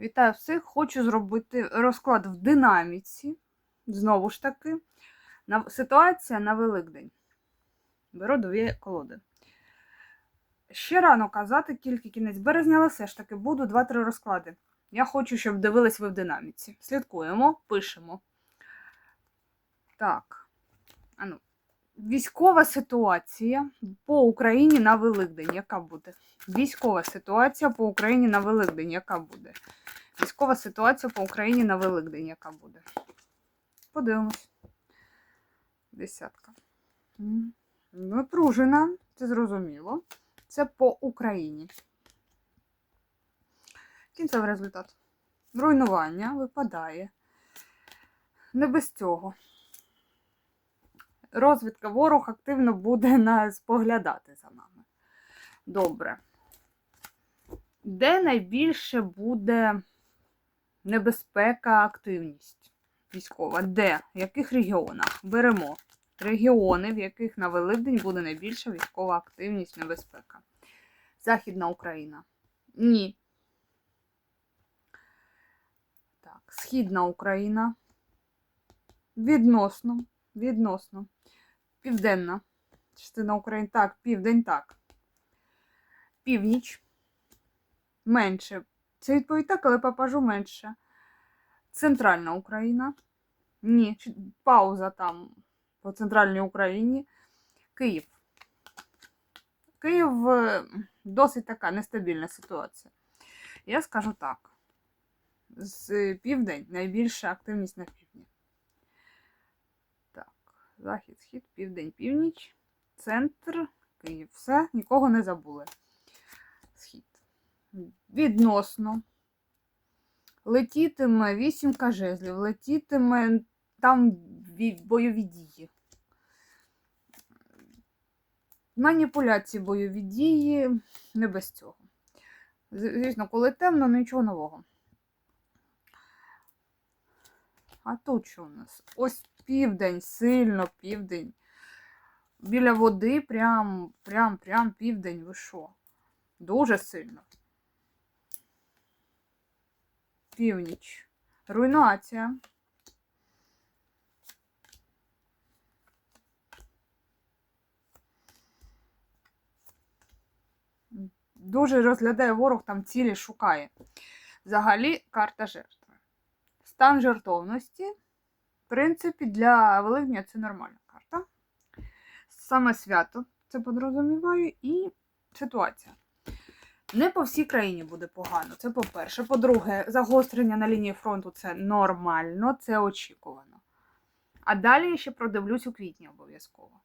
Вітаю всіх! Хочу зробити розклад в динаміці. Знову ж таки, ситуація на Великдень. Беру дві колоди. Ще рано казати, тільки кінець березня, але все ж таки буду 2-3 розклади. Я хочу, щоб дивились ви в динаміці. Слідкуємо, пишемо. Так. Ану. Військова ситуація по Україні на Великдень. Яка буде? Військова ситуація по Україні на Великдень. Яка буде? Військова ситуація по Україні на Великдень. Яка буде? Подивимось. Десятка. Напружена, це зрозуміло. Це по Україні. Кінцевий результат. Руйнування випадає. Не без цього. Розвідка ворог активно буде споглядати за нами. Добре. Де найбільше буде небезпека, активність військова? Де? В яких регіонах? Беремо регіони, в яких на Великдень буде найбільша військова активність, небезпека. Західна Україна. Ні. Так, Східна Україна. Відносно. Відносно. Південна частина України. Так, південь так. Північ. Менше. Це відповідь так, але попажу менше. Центральна Україна. Ні, пауза там по центральній Україні. Київ. Київ е, досить така нестабільна ситуація. Я скажу так. З південь найбільша активність на півдні. Так, захід, схід, південь, північ, центр, Київ. Все, нікого не забули. Відносно. Летітиме вісімка жезлів, летітиме там бойові дії. Маніпуляції бойові дії не без цього. Звісно, коли темно, нічого нового. А тут що у нас? Ось південь, сильно південь. Біля води прям, прям, прям південь. Ви що? Дуже сильно. Північ. Руйнація. Дуже розглядає ворог, там цілі шукає. Взагалі, карта жертви. Стан жертовності. В принципі, для Великдня це нормальна карта. Саме свято це подрозуміваю, і ситуація. Не по всій країні буде погано. Це по-перше. По-друге, загострення на лінії фронту це нормально, це очікувано. А далі я ще продивлюсь у квітні обов'язково.